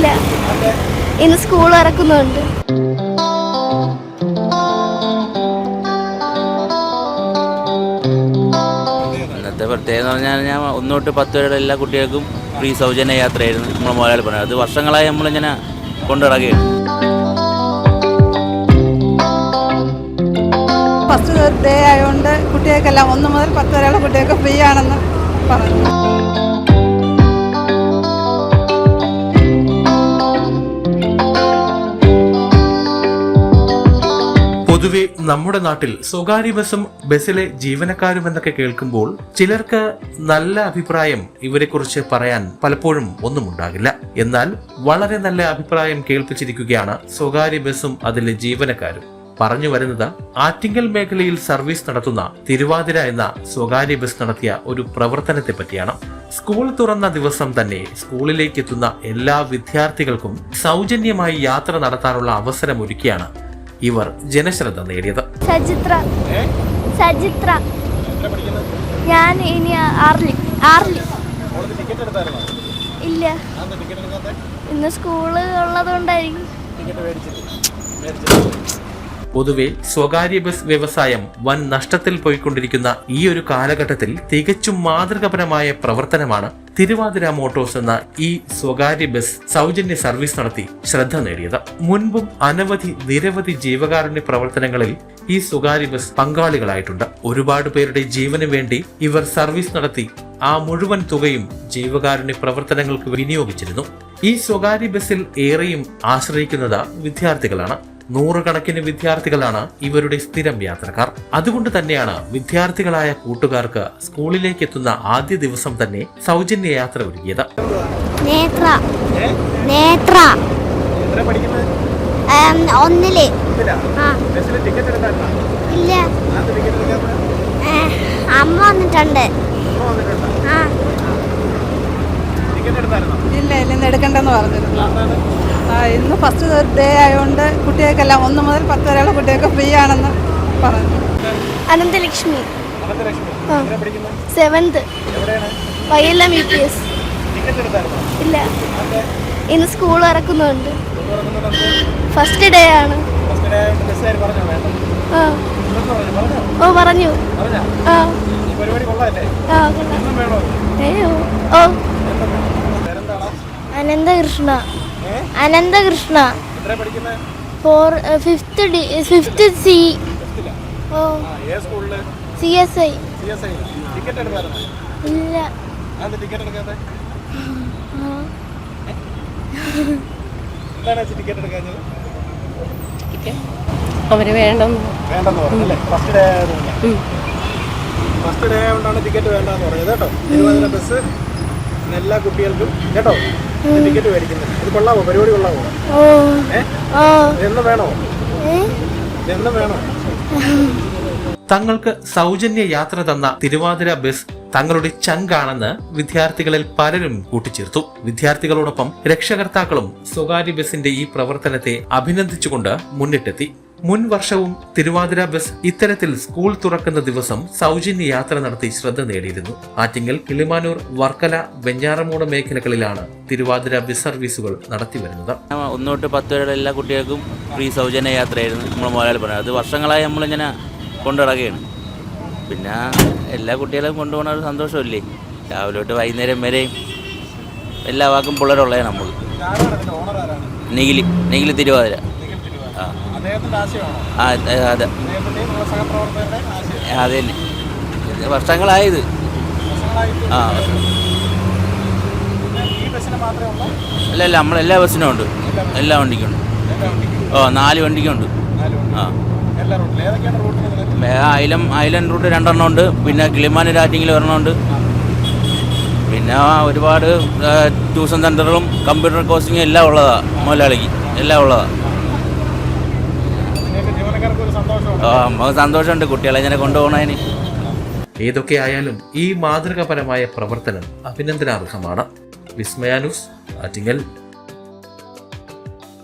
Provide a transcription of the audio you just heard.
ഇല്ല. ഇന്ന് സ്കൂൾ ഇറക്കുന്നുണ്ട് ഇന്നത്തെ പ്രത്യേകത എന്ന് പറഞ്ഞാൽ ഞാൻ ഒന്നോട്ട് തൊട്ട് പത്ത് വരെയുള്ള എല്ലാ കുട്ടികൾക്കും ഫ്രീ സൗജന്യ യാത്രയായിരുന്നു നമ്മൾ മുതലാളി പറഞ്ഞത് അത് വർഷങ്ങളായി നമ്മളിങ്ങനെ കൊണ്ടു നടക്കുകയാണ് ഫസ്റ്റ് ഡേ ആയതുകൊണ്ട് കുട്ടികൾക്കെല്ലാം ഒന്ന് മുതൽ പത്ത് വരെയുള്ള കുട്ടികൾക്ക് ഫ്രീ ആണെന്ന് പറഞ്ഞു. പൊതുവെ നമ്മുടെ നാട്ടിൽ സ്വകാര്യ ബസ്സും ബസ്സിലെ ജീവനക്കാരും എന്നൊക്കെ കേൾക്കുമ്പോൾ ചിലർക്ക് നല്ല അഭിപ്രായം ഇവരെക്കുറിച്ച് പറയാൻ പലപ്പോഴും ഒന്നും ഉണ്ടാകില്ല എന്നാൽ വളരെ നല്ല അഭിപ്രായം കേൾപ്പിച്ചിരിക്കുകയാണ് സ്വകാര്യ ബസ്സും അതിലെ ജീവനക്കാരും. പറഞ്ഞു വരുന്നത് ആറ്റിങ്ങൽ മേഖലയിൽ സർവീസ് നടത്തുന്ന തിരുവാതിര എന്ന സ്വകാര്യ ബസ് നടത്തിയ ഒരു പ്രവർത്തനത്തെ പറ്റിയാണ്. സ്കൂൾ തുറന്ന ദിവസം തന്നെ സ്കൂളിലേക്ക് എത്തുന്ന എല്ലാ വിദ്യാർത്ഥികൾക്കും സൗജന്യമായി യാത്ര നടത്താനുള്ള അവസരമൊരുക്കിയാണ് ഇവർ ജനശ്രദ്ധ നേടിയത്. സജിത്ര. സജിത്ര. ഞാൻ ഇനി ആറിൽ ആറിൽ ഇല്ല. ഇന്ന് സ്കൂൾ ഉള്ളതുകൊണ്ടായിരിക്കും. പൊതുവെ സ്വകാര്യ ബസ് വ്യവസായം വൻ നഷ്ടത്തിൽ പോയിക്കൊണ്ടിരിക്കുന്ന ഈ ഒരു കാലഘട്ടത്തിൽ തികച്ചും മാതൃകപരമായ പ്രവർത്തനമാണ് തിരുവാതിര മോട്ടോഴ്സ് എന്ന ഈ സ്വകാര്യ ബസ് സൗജന്യ സർവീസ് നടത്തി ശ്രദ്ധ നേടിയത്. മുൻപും അനവധി നിരവധി ജീവകാരുണ്യ പ്രവർത്തനങ്ങളിൽ ഈ സ്വകാര്യ ബസ് പങ്കാളികളായിട്ടുണ്ട്. ഒരുപാട് പേരുടെ ജീവന് വേണ്ടി ഇവർ സർവീസ് നടത്തി ആ മുഴുവൻ തുകയും ജീവകാരുണ്യ പ്രവർത്തനങ്ങൾക്ക് വിനിയോഗിച്ചിരുന്നു. ഈ സ്വകാര്യ ബസ്സിൽ ഏറെയും ആശ്രയിക്കുന്നത് വിദ്യാർത്ഥികളാണ്. നൂറുകണക്കിന് വിദ്യാർത്ഥികളാണ് ഇവരുടെ സ്ഥിരം യാത്രക്കാർ. അതുകൊണ്ട് തന്നെയാണ് വിദ്യാർത്ഥികളായ കൂട്ടുകാർക്ക് സ്കൂളിലേക്ക് എത്തുന്ന ആദ്യ ദിവസം തന്നെ സൗജന്യ യാത്ര ഒരുക്കിയത്. ഒന്നിൽ. ഇല്ല. അമ്മ വന്നിട്ടുണ്ട്. ആ. ഇല്ല ഇല്ല ഇന്ന് എടുക്കണ്ടെന്ന് പറഞ്ഞിരുന്നു. ആ ഇന്ന് ഫസ്റ്റ് ഡേ ആയതുകൊണ്ട് കുട്ടികൾക്കെല്ലാം ഒന്ന് മുതൽ പത്ത് വരെയുള്ള കുട്ടികൾക്ക് ഫ്രീ ആണെന്ന് പറഞ്ഞു. അനന്തലക്ഷ്മി. സെവൻത് വൈഎല്ലാം യു പി എസ് ഇല്ല. ഇന്ന് സ്കൂൾ ഇറക്കുന്നുണ്ട് ഫസ്റ്റ് ഡേ ആണ്. ആ. ഓ പറഞ്ഞു. ആ. ആ കൊള്ളാം. ഏ, ഓ. ഓ Ananthakrishna. Ananthakrishna. Four fifth D fifth C oh. C S I ഇല്ല. അവർ വേണ്ടെന്ന് വേണ്ടെന്ന് പറഞ്ഞല്ലേ ഫസ്റ്റ് ഡേ ആയതുകൊണ്ട്. ഫസ്റ്റ് ഡേ ആയതുകൊണ്ടാണ് ടിക്കറ്റ് വേണ്ടെന്ന് പറഞ്ഞത് കേട്ടോ. തിരുവാതിര ബസ് എല്ലാ കുട്ടികൾക്കും കേട്ടോ ടിക്കറ്റ് മേടിക്കുന്നത്. ഇത് കൊള്ളാവോ? പരിപാടി കൊള്ളാമോ എന്ന് വേണോ? എന്ന് വേണോ? തങ്ങൾക്ക് സൗജന്യ യാത്ര തന്ന തിരുവാതിര ബസ് തങ്ങളുടെ ചങ്കാണെന്ന് വിദ്യാർത്ഥികളിൽ പലരും കൂട്ടിച്ചേർത്തു. വിദ്യാർത്ഥികളോടൊപ്പം രക്ഷകർത്താക്കളും സ്വകാര്യ ബസിന്റെ ഈ പ്രവർത്തനത്തെ അഭിനന്ദിച്ചുകൊണ്ട് മുന്നിട്ടെത്തി. മുൻ വർഷവും തിരുവാതിര ബസ് ഇത്തരത്തിൽ സ്കൂൾ തുറക്കുന്ന ദിവസം സൗജന്യ യാത്ര നടത്തി ശ്രദ്ധ നേടിയിരുന്നു. ആറ്റിങ്ങൽ കിളിമാനൂർ വർക്കല വെഞ്ഞാറമൂട് മേഖലകളിലാണ് തിരുവാതിര ബസ് സർവീസുകൾ നടത്തിവരുന്നത് വരുന്നത്. ഒന്ന് തൊട്ട് പത്ത് വരെയുള്ള എല്ലാ കുട്ടികൾക്കും ഫ്രീ സൗജന്യ യാത്രയായിരുന്നു നമ്മൾ മുതലാളി പറഞ്ഞത്. അത് വർഷങ്ങളായി നമ്മളിങ്ങനെ കൊണ്ടുനടക്കുകയാണ്. പിന്നെ എല്ലാ കുട്ടികളെയും കൊണ്ടുപോകുന്ന ഒരു സന്തോഷമില്ലേ? രാവിലെ തൊട്ട് വൈകുന്നേരം വരെയും എല്ലാ വാക്കും പിള്ളേരുള്ളതാണ് നമ്മൾ നെഗിലി നെഗിലി തിരുവാതിര ആ അദ്ദേഹത്തിന്റെ ആശയമാണോ ആ അതെ തന്നെ. വർഷങ്ങളായത് ആ. അല്ല അല്ല നമ്മളെല്ലാ ബസ്സിനും ഉണ്ട്. എല്ലാ വണ്ടിക്കും ഉണ്ട്. ഓ നാല് വണ്ടിക്കും ഉണ്ട്. ആ. ഐലം ഐലൻഡ് റൂട്ട് രണ്ടെണ്ണം ഉണ്ട്. പിന്നെ കിളിമാനൂർ ഒരെണ്ണം ഒരെണ്ണമുണ്ട് പിന്നെ ഒരുപാട് ട്യൂഷൻ സെന്ററുകളും കമ്പ്യൂട്ടർ കോച്ചിങ്ങും എല്ലാം ഉള്ളതാണ് മുതലാളിക്ക്. എല്ലാം ഉള്ളതാണ് നിങ്ങൾക്ക് ജീവനക്കാർക്ക് ഒരു സന്തോഷമാണ് ആ നമുക്ക് സന്തോഷമുണ്ട്. കുട്ടികളെ ഇങ്ങനെ കൊണ്ടുപോകണതിന്. ഏതൊക്കെ ആയാലും ഈ മാതൃകാപരമായ പ്രവർത്തനം അഭിനന്ദനാർഹമാണ്. വിസ്മയാനുസ് ആറ്റിങ്ങൽ